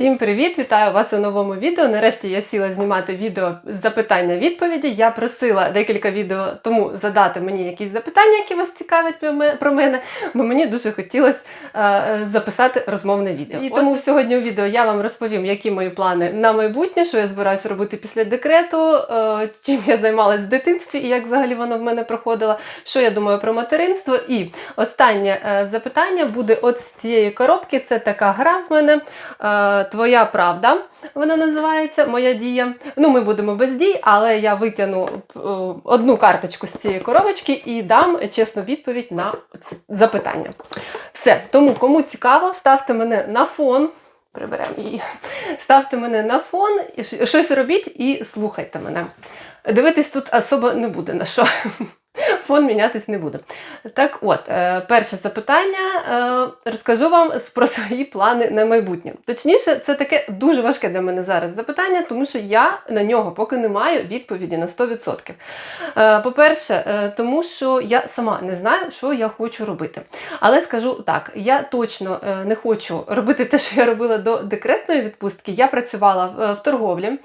Всім привіт! Вітаю вас у новому відео. Нарешті я сіла знімати відео з запитання-відповіді. Я просила декілька відео тому задати мені якісь запитання, які вас цікавлять про мене, бо мені дуже хотілося е, записати розмовне відео. І тому сьогодні у відео я вам розповім, які мої плани на майбутнє, що я збираюся робити після декрету, е, чим я займалась в дитинстві і як взагалі воно в мене проходило, що я думаю про материнство. І останнє е, запитання буде от з цієї коробки. Це така гра в мене. Твоя правда, вона називається Моя дія. Ну, ми будемо без дій, але я витягну е, одну карточку з цієї коробочки і дам чесну відповідь на запитання. Все, тому кому цікаво, ставте мене на фон. Приберемо її. Ставте мене на фон, щось робіть і слухайте мене. Дивитись тут особо не буде на що. Фон мінятись не буде. Так от, е, перше запитання. Е, розкажу вам про свої плани на майбутнє. Точніше, це таке дуже важке для мене зараз запитання, тому що я на нього поки не маю відповіді на 100%. Е, по-перше, тому що я сама не знаю, що я хочу робити. Але скажу так: я точно не хочу робити те, що я робила до декретної відпустки. Я працювала в торговлі.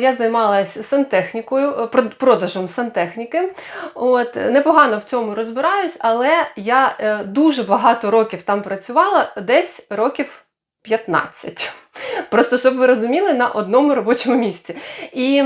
Я займалася сантехнікою, продажем сантехніки. От, непогано в цьому розбираюсь, але я е, дуже багато років там працювала, десь років 15. Просто щоб ви розуміли, на одному робочому місці. І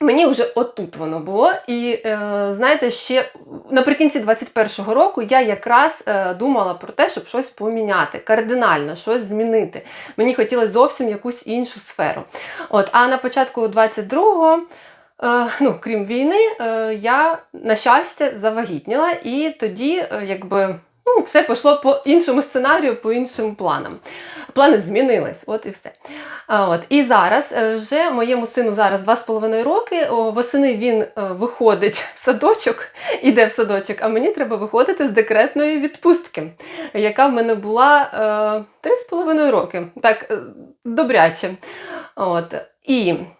мені вже отут воно було. І е, знаєте, ще наприкінці 21-го року я якраз е, думала про те, щоб щось поміняти, кардинально щось змінити. Мені хотілося зовсім якусь іншу сферу. От, а на початку 22-го Е, ну, крім війни, е, я, на щастя, завагітніла, і тоді, е, якби. Ну, все пішло по іншому сценарію, по іншим планам. Плани змінились, от і все. От. І зараз е, вже моєму сину зараз 2,5 роки. Восени він е, виходить в садочок, іде в садочок, а мені треба виходити з декретної відпустки, яка в мене була е, 3,5 роки. Так, е, добряче. От. І Е,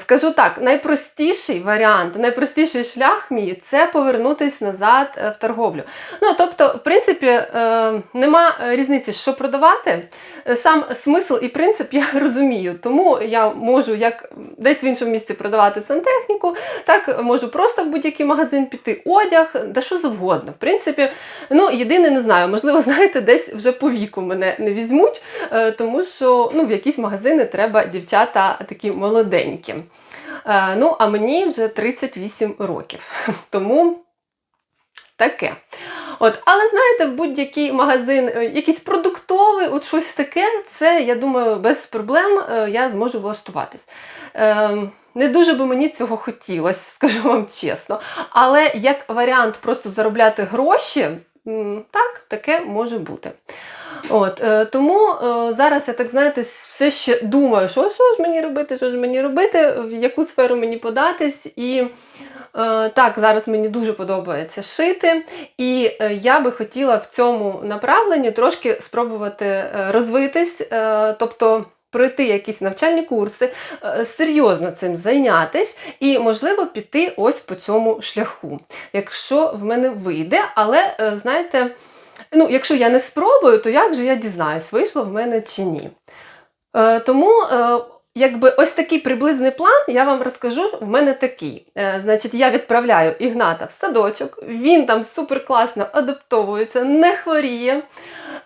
Скажу так, найпростіший варіант, найпростіший шлях мій це повернутися назад е, в торговлю. Ну, тобто, в принципі, е, нема різниці, що продавати. Е, Сам смисл і принцип я розумію, тому я можу як десь в іншому місці продавати сантехніку, так можу просто в будь-який магазин піти, одяг, да що завгодно. В принципі, ну єдине не знаю, можливо, знаєте, десь вже по віку мене не візьмуть, е, тому що ну, в якісь магазини треба дівчата такі молоденькі. Е, Ну, а мені вже 38 років. Тому таке. От, але знаєте, в будь-який магазин, е, якийсь продуктовий, от щось таке, це, я думаю, без проблем е, я зможу влаштуватись. Не дуже би мені цього хотілося, скажу вам чесно. Але як варіант просто заробляти гроші, так, таке може бути. От, е, тому е, зараз я так знаєте, все ще думаю, що, що ж мені робити, що ж мені робити, в яку сферу мені податись. І е, так, зараз мені дуже подобається шити. І е, я би хотіла в цьому направленні трошки спробувати е, розвитись, е, тобто. Пройти якісь навчальні курси, е, серйозно цим зайнятись і, можливо, піти ось по цьому шляху, якщо в мене вийде, але е, знаєте, ну, якщо я не спробую, то як же я дізнаюсь, вийшло в мене чи ні. Е, тому, е, якби ось такий приблизний план, я вам розкажу, в мене такий. Е, значить, я відправляю Ігната в садочок, він там супер класно адаптовується, не хворіє.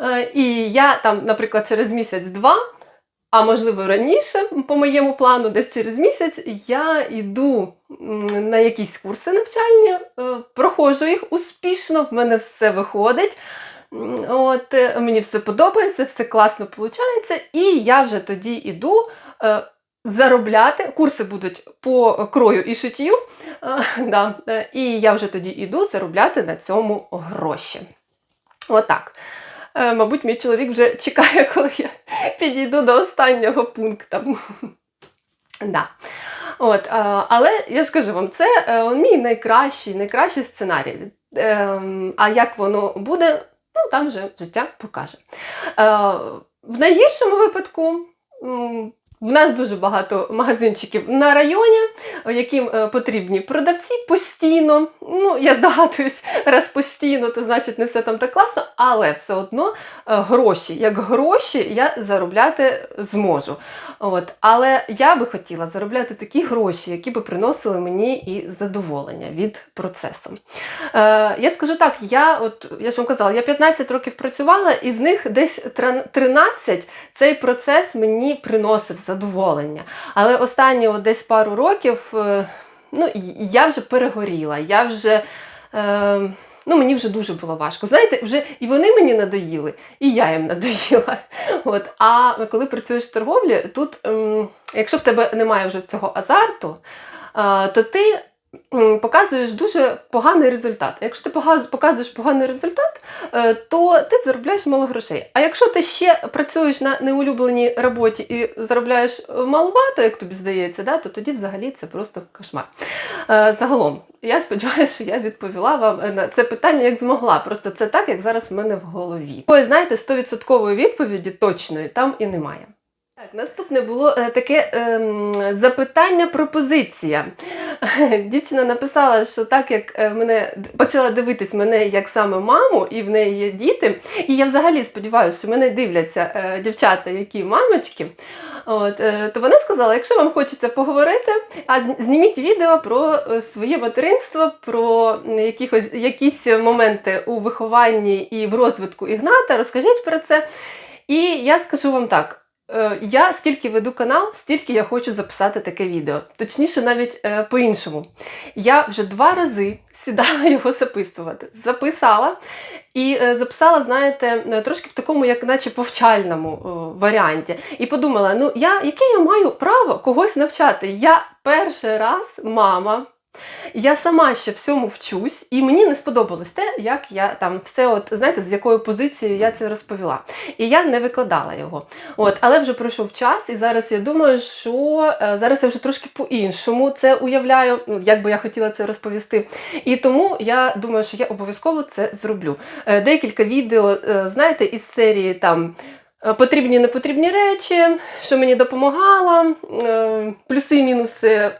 Е, і я там, наприклад, через місяць-два. А можливо раніше, по моєму плану, десь через місяць, я йду на якісь курси навчальні, е, проходжу їх успішно, в мене все виходить. От, е, мені все подобається, все класно виходить, і я вже тоді йду е, заробляти. Курси будуть по крою і шиттю, е, да, і я вже тоді йду заробляти на цьому гроші. Отак. Мабуть, мій чоловік вже чекає, коли я підійду до останнього пункту. да. От, але я ж кажу вам, це мій найкращий, найкращий сценарій. Ем, А як воно буде, ну там вже життя покаже. Е, В найгіршому випадку в нас дуже багато магазинчиків на районі, яким е, потрібні продавці постійно. Ну, я здогадуюсь, раз постійно, то значить не все там так класно, але все одно е, гроші, як гроші, я заробляти зможу. От. Але я би хотіла заробляти такі гроші, які би приносили мені і задоволення від процесу. Е, я скажу так, я от я ж вам казала, я 15 років працювала, і з них десь 13 цей процес мені приносив задоволення. Але останні от десь пару років е, ну, я вже перегоріла, я вже. Е, Ну, мені вже дуже було важко. Знаєте, вже і вони мені надоїли, і я їм надоїла. От. А коли працюєш в торговлі, тут, ем, якщо в тебе немає вже цього азарту, е, то ти показуєш дуже поганий результат. Якщо ти показуєш поганий результат, е, то ти заробляєш мало грошей. А якщо ти ще працюєш на неулюбленій роботі і заробляєш е, маловато, як тобі здається, да, то тоді взагалі це просто кошмар. Е, Загалом, я сподіваюся, що я відповіла вам на це питання як змогла. Просто це так, як зараз в мене в голові. Такої, знаєте, 100% відповіді точної там і немає. Так, наступне було е, таке ем, запитання, пропозиція. Дівчина написала, що так як е, мене почала дивитись мене як саме маму, і в неї є діти. І я взагалі сподіваюся, що мене дивляться е, дівчата, які мамочки. От, е, то вона сказала: якщо вам хочеться поговорити, а зніміть відео про е, своє материнство, про якихось, якісь моменти у вихованні і в розвитку Ігната, розкажіть про це. І я скажу вам так. Е, Я скільки веду канал, стільки я хочу записати таке відео. Точніше, навіть е, по-іншому. Я вже два рази сідала його записувати. Записала і е, записала, знаєте, е, трошки в такому, як наче повчальному е, варіанті. І подумала: ну я яке я маю право когось навчати? Я перший раз мама. Я сама ще всьому вчусь, і мені не сподобалось те, як я там все, от знаєте, з якою позицією я це розповіла. І я не викладала його. От, але вже пройшов час, і зараз я думаю, що е, зараз я вже трошки по-іншому це уявляю, ну, як би я хотіла це розповісти. І тому я думаю, що я обов'язково це зроблю. Е, Декілька відео, е, знаєте, із серії там. е, Потрібні непотрібні речі, що мені допомагало, е, плюси і мінуси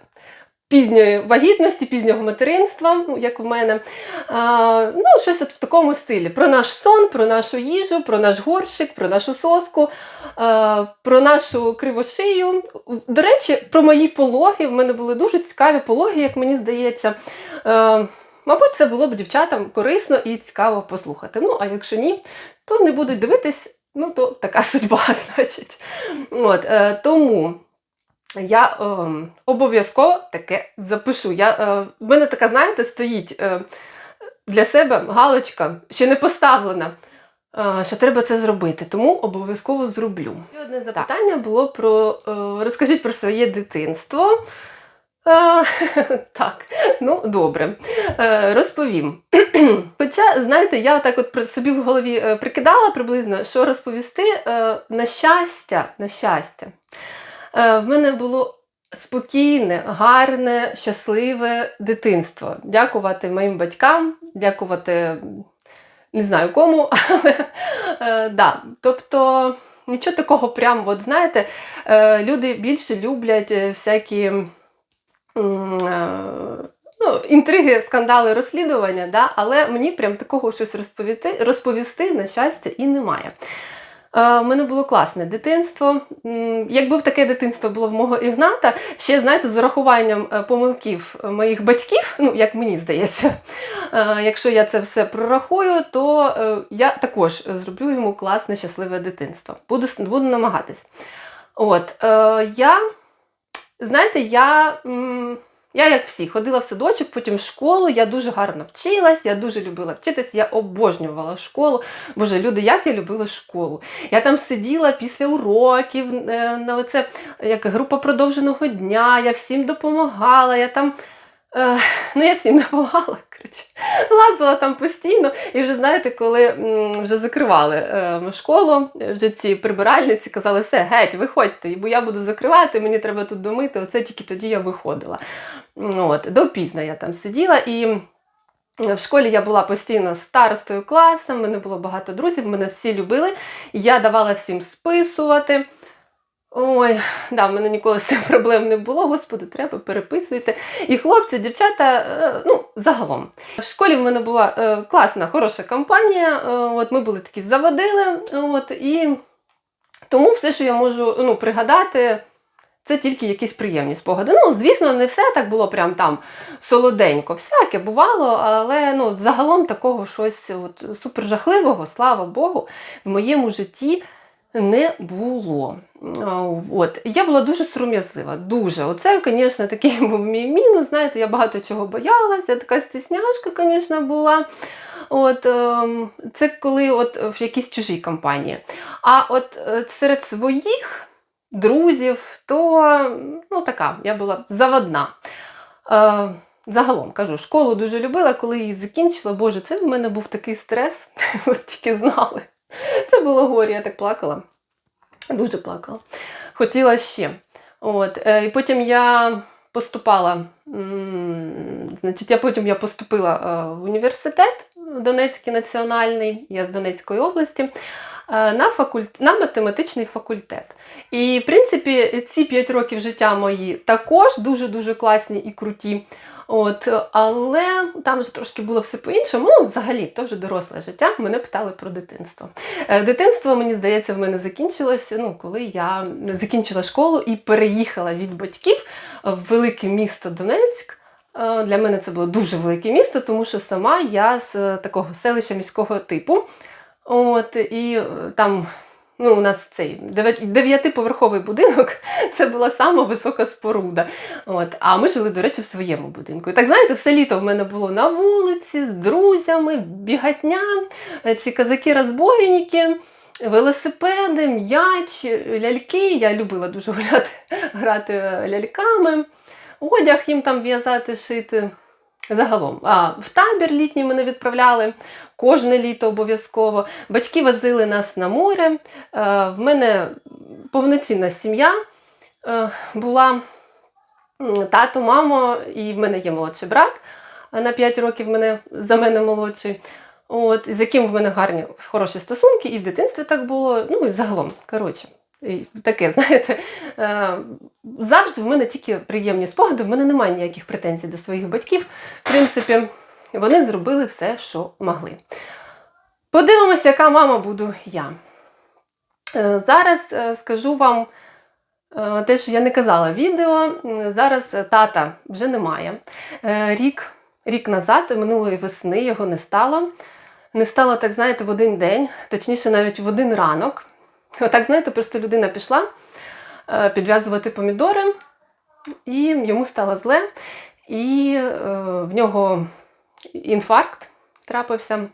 пізньої вагітності, пізнього материнства, ну, як в мене. А, ну, щось от в такому стилі. Про наш сон, про нашу їжу, про наш горщик, про нашу соску, а, про нашу кривошию. До речі, про мої пологи. В мене були дуже цікаві пологи, як мені здається. А, мабуть, це було б дівчатам корисно і цікаво послухати. Ну, а якщо ні, то не будуть дивитись. Ну, то така судьба, значить. От, е, тому я ем, обов'язково таке запишу. Я, е, в мене така, знаєте, стоїть е, для себе галочка, ще не поставлена, е, що треба це зробити, тому обов'язково зроблю. І одне запитання було про е, розкажіть про своє дитинство. Е, так, ну добре, е, розповім. Хоча, знаєте, я отак от собі в голові е, прикидала приблизно, що розповісти е, на щастя, на щастя. Е, В мене було спокійне, гарне, щасливе дитинство. Дякувати моїм батькам, дякувати не знаю кому, але е, да. Тобто нічого такого прям, от знаєте, е, люди більше люблять всякі. Ну, інтриги, скандали, розслідування, да? але мені прям такого щось розповісти, розповісти на щастя, і немає. Е, У мене було класне дитинство. Якби в таке дитинство було в мого Ігната, ще знаєте, з урахуванням е, помилків моїх батьків, ну як мені здається, е, якщо я це все прорахую, то е, я також зроблю йому класне, щасливе дитинство. Буду, буду намагатись. От, е, я, знаєте, я. Я, як всі, ходила в садочок, потім в школу, я дуже гарно вчилась, я дуже любила вчитись, я обожнювала школу. Боже, люди, як я любила школу. Я там сиділа після уроків, е, на оце як група продовженого дня, я всім допомагала, я там. Е, ну, я всім допомагала, коротше. Лазила там постійно. І вже знаєте, коли вже закривали е, школу, вже ці прибиральниці казали, все, геть, виходьте, бо я буду закривати, мені треба тут домити. Оце тільки тоді я виходила. От, допізно я там сиділа і. В школі я була постійно старостою класу, в мене було багато друзів, мене всі любили. Я давала всім списувати. Ой, да, в мене ніколи з цим проблем не було. Господи, треба переписуйте. І хлопці, дівчата, е, ну, загалом. В школі в мене була е, класна, хороша компанія. Е, от ми були такі заводили. От, і тому все, що я можу ну, пригадати, це тільки якісь приємні спогади. Ну, звісно, не все так було прям там солоденько. Всяке бувало, але ну, загалом такого щось от, супер жахливого, слава Богу, в моєму житті не було. От. Я була дуже сором'язлива, дуже. Оце, звісно, такий був мій мінус. Знаєте, я багато чого боялася, така стісняшка, звісно, була. От, ем, це коли от в якійсь чужій компанії. А от е, серед своїх друзів, то ну, така, я була заводна. Е, загалом кажу, школу дуже любила, коли її закінчила. Боже, це в мене був такий стрес, от тільки знали. Це було горі, я так плакала. Дуже плакала. Хотіла ще. От. е, І потім я поступала. Значить, я потім я поступила е, в університет Донецький національний, я з Донецької області, е, на, факульт... на математичний факультет. І, в принципі, ці 5 років життя мої також дуже-дуже класні і круті. От, але там ж трошки було все по-іншому. Ну, взагалі, то вже доросле життя. Мене питали про дитинство. Е, Дитинство, мені здається, в мене закінчилось, ну, коли я закінчила школу і переїхала від батьків в велике місто Донецьк. Е, Для мене це було дуже велике місто, тому що сама я з е, такого селища міського типу. От, і там ну, у нас цей дев'ятиповерховий будинок це була сама висока споруда. От, а ми жили, до речі, в своєму будинку. І так знаєте, все літо в мене було на вулиці з друзями, бігатня, е, ці казаки-розбойники. Велосипеди, м'яч, ляльки. Я любила дуже гуляти, грати ляльками, одяг їм там в'язати, шити. Загалом. А в табір літній мене відправляли кожне літо обов'язково. Батьки возили нас на море. Е, В мене повноцінна сім'я е, була тато, мамо, і в мене є молодший брат на 5 років мене, за мене молодший. От, з яким в мене гарні хороші стосунки, і в дитинстві так було. Ну і загалом, коротше, таке, знаєте, е, завжди в мене тільки приємні спогади, в мене немає ніяких претензій до своїх батьків. В принципі, вони зробили все, що могли. Подивимося, яка мама буду я. Е, Зараз е, скажу вам те, що я не казала відео. Зараз тата вже немає. Рік, рік назад, минулої весни, його не стало. Не стало, так знаєте, в один день, точніше, навіть в один ранок. Отак, знаєте, просто людина пішла е, підв'язувати помідори, і йому стало зле, і е, в нього інфаркт трапився.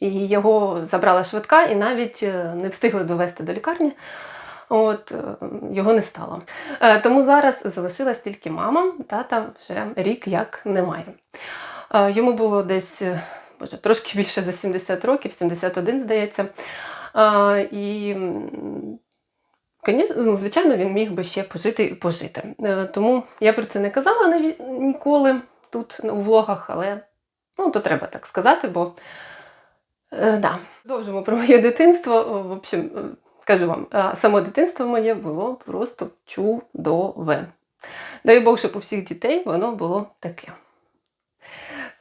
І його забрала швидка, і навіть е, не встигли довести до лікарні. От його не стало. Тому зараз залишилась тільки мама, тата вже рік як немає. Йому було десь боже, трошки більше за 70 років, 71, здається. І, ну, звичайно, він міг би ще пожити і пожити. Е, Тому я про це не казала ніколи тут у влогах, але ну, то треба так сказати, бо Е, да. Продовжимо про моє дитинство. В общем, е, кажу вам, само дитинство моє було просто чудове. Дай Бог, щоб у всіх дітей воно було таке.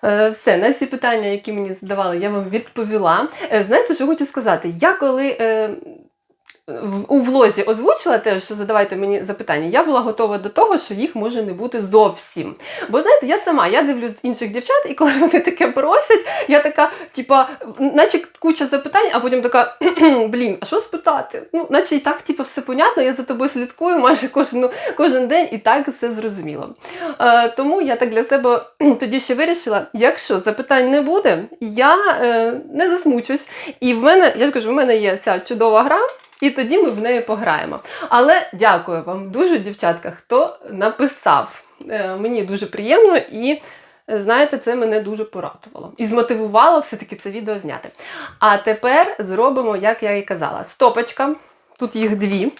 Е, Все, на всі питання, які мені задавали, я вам відповіла. Е, Знаєте, що хочу сказати? Я коли е, у влозі озвучила те, що задавайте мені запитання, я була готова до того, що їх може не бути зовсім. Бо знаєте, я сама я дивлюсь інших дівчат, і коли вони таке просять, я така, типа, наче куча запитань, а потім така, блін, а що спитати? Ну, наче і так, типу, все понятно, я за тобою слідкую майже кожен, кожен день і так все зрозуміло. Е, тому я так для себе тоді ще вирішила, якщо запитань не буде, я е, не засмучусь. І в мене, я ж кажу, в мене є ця чудова гра. І тоді ми в неї пограємо. Але дякую вам дуже, дівчатка, хто написав. Е, мені дуже приємно і знаєте, це мене дуже порадувало. І змотивувало все-таки це відео зняти. А тепер зробимо, як я і казала, стопочка. Тут їх дві.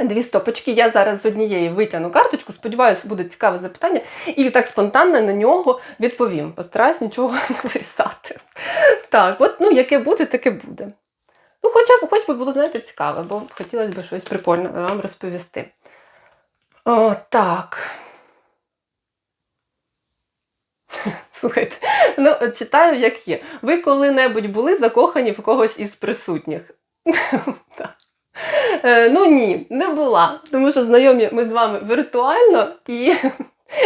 Дві стопочки. Я зараз з однієї витягну карточку. Сподіваюся, буде цікаве запитання. І так спонтанно на нього відповім. Постараюсь нічого не вирізати. Так, от, ну, яке буде, таке буде. Ну, хоча б, хоч би було, знаєте, цікаве, бо хотілося б щось прикольне вам розповісти. О, так. Слухайте, ну читаю, як є. Ви коли-небудь були закохані в когось із присутніх? Е, Ну ні, не була. Тому що знайомі ми з вами віртуально, і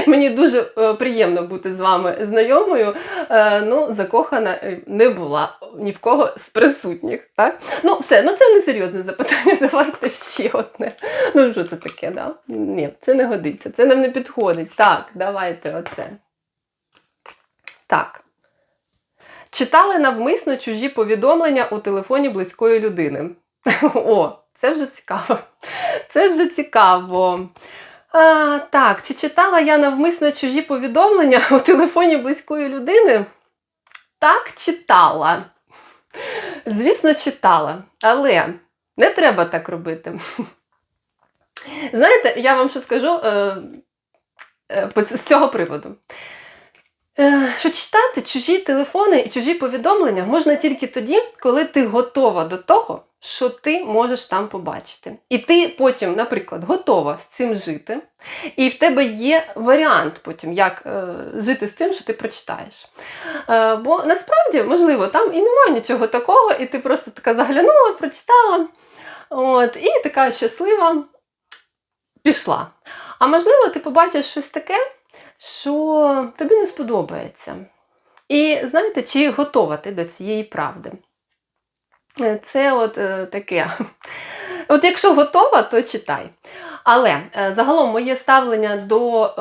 мені дуже е, приємно бути з вами знайомою. Е, Ну, закохана е, не була ні в кого з присутніх. Так? Ну, все, ну це не серйозне запитання. Давайте ще одне. Ну, що це таке, да? Ні, це не годиться, це нам не підходить. Так, давайте оце. Так. Читали навмисно чужі повідомлення у телефоні близької людини. О, це вже цікаво. Це вже цікаво. А, так, чи читала я навмисно чужі повідомлення у телефоні близької людини? Так, читала. Звісно, читала. Але не треба так робити. Знаєте, я вам що скажу е, е, з цього приводу. Е, Що читати чужі телефони і чужі повідомлення можна тільки тоді, коли ти готова до того, що ти можеш там побачити. І ти потім, наприклад, готова з цим жити, і в тебе є варіант потім, як е, жити з тим, що ти прочитаєш. Е, бо насправді, можливо, там і немає нічого такого, і ти просто така заглянула, прочитала, от, і така щаслива пішла. А можливо, ти побачиш щось таке, що тобі не сподобається. І знаєте, чи готова ти до цієї правди? Е, Це от е, таке. От якщо готова, то читай. Але е, загалом моє ставлення до е,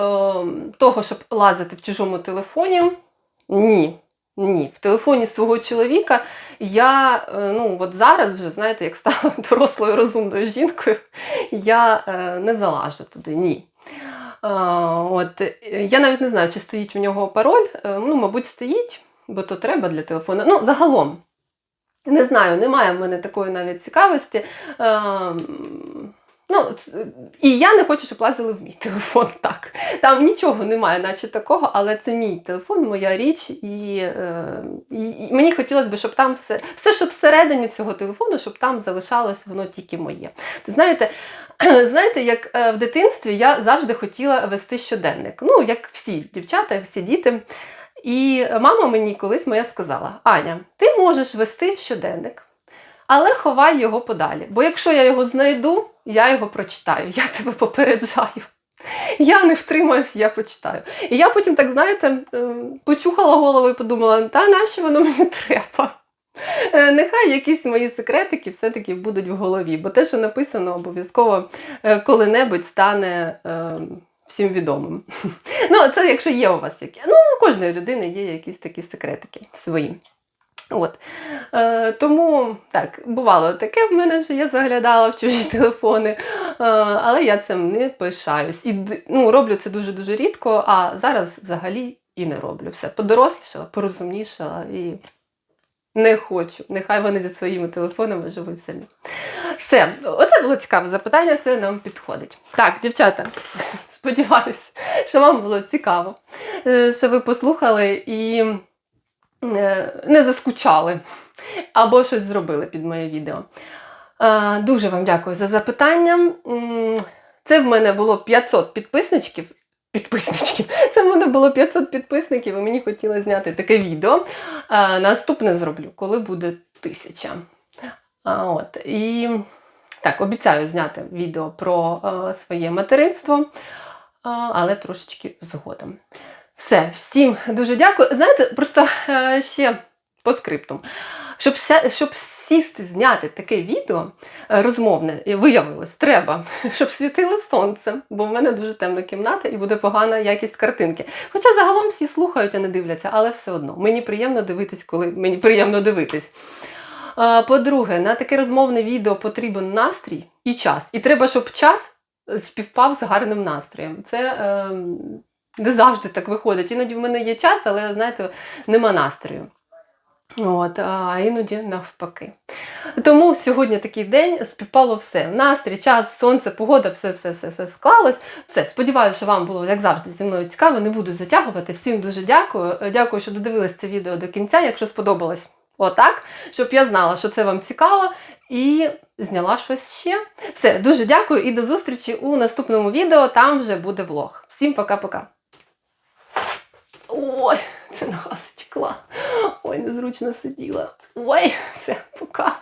того, щоб лазити в чужому телефоні, ні. Ні, в телефоні свого чоловіка я ну от зараз вже знаєте, як стала дорослою розумною жінкою, я е, не залажу туди. Ні. От, е, я навіть не знаю, чи стоїть в нього пароль. Е, Ну, мабуть, стоїть, бо то треба для телефону. Ну, загалом, не знаю, немає в мене такої навіть цікавості. Ем, Ну, і я не хочу, щоб лазили в мій телефон. Так. Там нічого немає, наче такого, але це мій телефон, моя річ, і, е, і, і мені хотілося б, щоб там все, все, що всередині цього телефону, щоб там залишалось воно тільки моє. Ти знаєте, знаєте, як е, в дитинстві я завжди хотіла вести щоденник. Ну, як всі дівчата, всі діти. І мама мені колись моя сказала: Аня, ти можеш вести щоденник, але ховай його подалі. Бо якщо я його знайду, я його прочитаю. Я тебе попереджаю. Я не втримаюсь, я почитаю. І я потім, так знаєте, почухала голову і подумала, та нащо воно мені треба? Е, Нехай якісь мої секретики все-таки будуть в голові, бо те, що написано, обов'язково е, коли-небудь стане е, всім відомим. Ну, це якщо є у вас які. Ну, у кожної людини є якісь такі секретики свої. От. Е, тому так, бувало таке в мене, що я заглядала в чужі телефони, е, але я цим не пишаюсь. І ну, роблю це дуже-дуже рідко, а зараз взагалі і не роблю. Все, подорослішала, порозумнішала і не хочу. Нехай вони зі своїми телефонами живуть самі. Все, оце було цікаве запитання, це нам підходить. Так, дівчата, сподіваюся, що вам було цікаво, е, що ви послухали і е, не заскучали або щось зробили під моє відео. Е, Дуже вам дякую за запитання. Це в мене було 500 підписничків. Підписничків. Це в мене було 500 підписників, і мені хотілося зняти таке відео. Е, Наступне зроблю, коли буде тисяча. А, От. І так, обіцяю зняти відео про е, своє материнство, е, але трошечки згодом. Все, всім дуже дякую. Знаєте, просто е, ще по скриптум. Щоб, ся, щоб сісти, зняти таке відео е, розмовне, виявилось, треба, щоб світило сонце, бо в мене дуже темна кімната і буде погана якість картинки. Хоча загалом всі слухають, а не дивляться, але все одно. Мені приємно дивитись, коли мені приємно дивитись. По-друге, на таке розмовне відео потрібен настрій і час. І треба, щоб час співпав з гарним настроєм. Це е, не завжди так виходить. Іноді в мене є час, але знаєте, нема настрою. От, а іноді навпаки. Тому сьогодні такий день співпало все. Настрій, час, сонце, погода, все, все, все, все склалось. Все, сподіваюся, що вам було, як завжди, зі мною цікаво. Не буду затягувати. Всім дуже дякую. Дякую, що додивились це відео до кінця. Якщо сподобалось, Отак, щоб я знала, що це вам цікаво, і зняла щось ще. Все, дуже дякую і до зустрічі у наступному відео. Там вже буде влог. Всім пока-пока. Ой, це нога затікла. Ой, незручно сиділа. Ой, все, пока.